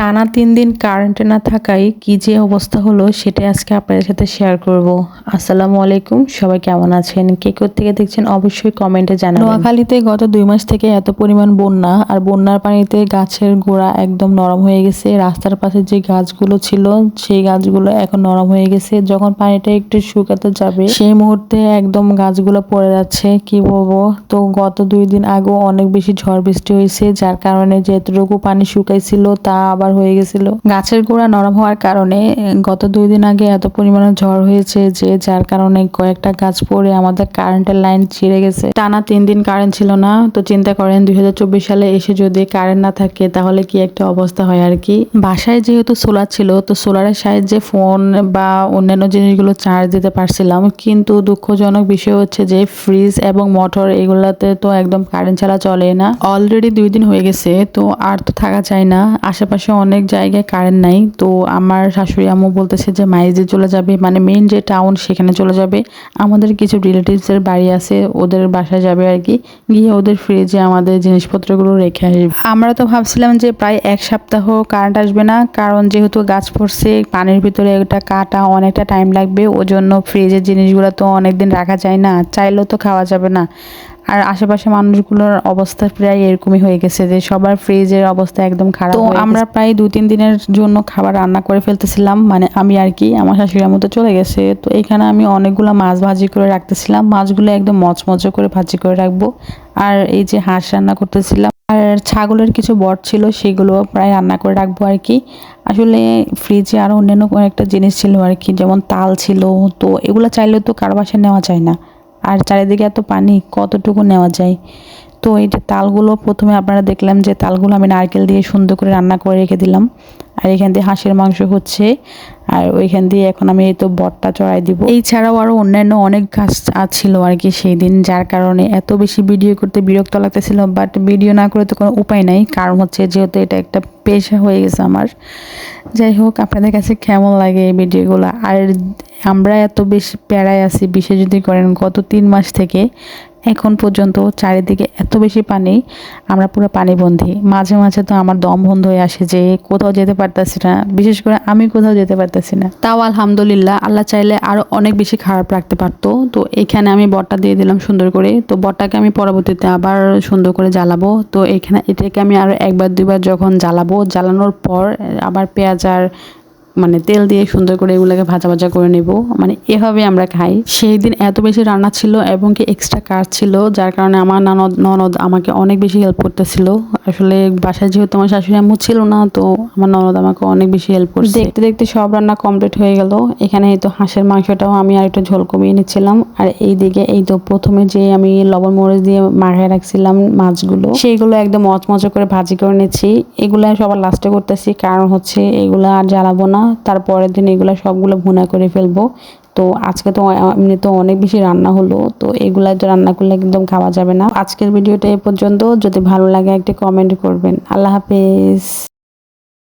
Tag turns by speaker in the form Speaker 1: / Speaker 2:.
Speaker 1: টানা তিন দিন কারেন্টে না থাকায় কি যে অবস্থা হলো সেটাই আজকে আপনাদের সাথে শেয়ার করব। আসসালামু আলাইকুম, সবাই কেমন আছেন? কে থেকে দেখছেন অবশ্যই কমেন্টে জানাবেন। নোয়াখালীতে গত দুই মাস থেকে এত পরিমাণ বন্যা আর বন্যার পানিতে গাছের গোড়া একদম নরম হয়ে গেছে। রাস্তার পাশে যে গাছগুলো ছিল, সেই গাছগুলো এখন নরম হয়ে গেছে। যখন পানিটা একটু শুকাতে যাবে, সেই মুহূর্তে একদম গাছগুলো পড়ে যাচ্ছে। কি বলব? তো গত দুই দিন আগেও অনেক বেশি ঝড় বৃষ্টি হয়েছে, যার কারণে যেটুকু পানি শুকাইছিল তা আবার হয়ে গেছিল। গাছের গোড়া নরম হওয়ার কারণে, গত দুই দিন আগে এত পরিমাণে ঝড় হয়েছে যে, যার কারণে কয়েকটা গাছ পড়ে আমাদের কারেন্টের লাইন ছিঁড়ে গেছে। টানা তিন দিন কারেন্ট ছিল না, তো চিন্তা করেন দুই সালে এসে যদি কারেন্ট না থাকে, তাহলে কি একটা অবস্থা হয় আর কি? বাসায় যেহেতু সোলার ছিল, তো সোলারের সাহায্যে ফোন বা অন্যান্য জিনিসগুলো চার্জ দিতে পারছিলাম। কিন্তু দুঃখজনক বিষয় হচ্ছে যে ফ্রিজ এবং মোটর এগুলাতে তো একদম কারেন্ট ছাড়া চলে না। অলরেডি দুই দিন হয়ে গেছে, তো আর তো থাকা চায় না। আশেপাশে অনেক জায়গায় কারেন্ট নাই। তো আমার শাশুড়ি আম্মু বলতেছে যে মাইজে চলে যাবে মানে মেইন যে টাউন সেখানে চলে যাবে। আমাদের কিছু রিলেটিভসের বাড়ি আছে, ওদের বাসায় যাবে আর কি। গিয়ে ওদের ফ্রিজে আমাদের জিনিসপত্রগুলো রেখে আসবে। আমরা তো ভাবছিলাম যে, প্রায় এক সপ্তাহ কারেন্ট আসবে না, কারণ যেহেতু গাছ পড়ছে, পানির ভিতরে ওটা কাটা অনেকটা টাইম লাগবে। ওজন্য ফ্রিজের জিনিসগুলো তো অনেকদিন রাখা যায় না, চাইলেও তো খাওয়া যাবে না। আর আশেপাশে মানুষগুলোর অবস্থা প্রায় এরকমই হয়ে গেছে যে সবার ফ্রিজের অবস্থা একদম খারাপ তো আমরা প্রায় দু তিন দিনের জন্য খাবার রান্না করে ফেলতেছিলাম মানে আমি আর কি আমার শাশুড়ি মতো চলে গেছে। তো এখানে আমি অনেকগুলো মাছ ভাজি করে রাখতেছিলাম মাছগুলো একদম মচমচ করে ভাজি করে রাখব। আর এই যে হাঁস রান্না করতেছিলাম আর ছাগলের কিছু বট ছিল সেগুলো প্রায় রান্না করে রাখব আর কি। আসলে ফ্রিজে আরও অন্যান্য কয়েকটা জিনিস ছিল আর কি যেমন তাল ছিল তো এগুলো চাইলে তো কারও বাসায় নেওয়া যায় না। আর চারিদিকে এত পানি, কতটুকু নেওয়া যায়? তো এই যে তালগুলো প্রথমে আপনারা দেখলাম যে তালগুলো আমি নারকেল দিয়ে সুন্দর করে রান্না করে রেখে দিলাম। আর এখান দিয়ে হাঁসের মাংস হচ্ছে। আর ওইখান দিয়ে এখন আমি এই তো বটটা চড়াই দিব। এই ছাড়াও আরও অন্যান্য অনেক গাছ ছিল আর কি সেই দিন, যার কারণে এত বেশি ভিডিও করতে বিরক্ত লাগতেছিল। বাট ভিডিও না করে তো কোনো উপায় নাই। কারণ হচ্ছে যেহেতু এটা একটা পেশা হয়ে গেছে আমার। যাই হোক, আপনাদের কাছে কেমন লাগে এই ভিডিওগুলো? আর আমরা এত বেশি প্যারায় আছি, বিশেষ যদি করেন গত তিন মাস থেকে, এখন পর্যন্ত চারিদিকে এত বেশি পানি, আমরা পুরো পানিবন্ধী মাঝে মাঝে তো আমার দম বন্ধ হয়ে আসে যে কোথাও যেতে পারতেছি না, বিশেষ করে আমি কোথাও যেতে পারতেছি না। তাও আলহামদুলিল্লাহ, আল্লাহ চাইলে আরও অনেক বেশি খারাপ রাখতে পারতো। তো এখানে আমি বটটা দিয়ে দিলাম সুন্দর করে। তো বটটাকে আমি পরবর্তীতে আবার সুন্দর করে জ্বালাবো। তো এখানে এটাকে আমি আরও একবার, দুইবার যখন জ্বালাবো, জ্বালানোর পর আবার পেঁয়াজ আর মানে তেল দিয়ে সুন্দর করে এগুলোকে ভাজা ভাজা করে নেব। মানে এভাবে আমরা খাই। সেই দিন এত বেশি রান্না ছিল এবং কি এক্সট্রা কাজ ছিল, যার কারণে আমার ননদ ননদ আমাকে অনেক বেশি হেল্প করতেছিল। আসলে বাসায় যেহেতু আমার শাশুড়ি আম্মু ছিল না, তো আমার ননদ আমাকে অনেক বেশি হেল্প করছে। দেখতে দেখতে সব রান্না কমপ্লিট হয়ে গেল। এখানে এই তো হাঁসের মাংসটাও আমি আর একটু ঝোল কমিয়ে নিচ্ছিলাম। আর এই দিকে এই তো প্রথমে যে আমি লবণ মরিচ দিয়ে মাখায় রাখছিলাম মাছগুলো, সেইগুলো একদম মচমচ করে ভাজি করে নিচ্ছি। এগুলো সবার লাস্টে করতেছি, কারণ হচ্ছে এগুলো আর জ্বালাবো না। তারপরের দিন এগুলো সবগুলো ভুনা করে ফেলব। তো আজকে তো এমনি তো অনেক বেশি রান্না হলো, তো এগুলা তো রান্না করলে একদম খাওয়া যাবে না। আজকের ভিডিওটা এ পর্যন্ত। যদি ভালো লাগে একটা কমেন্ট করবেন। আল্লাহ হাফেজ।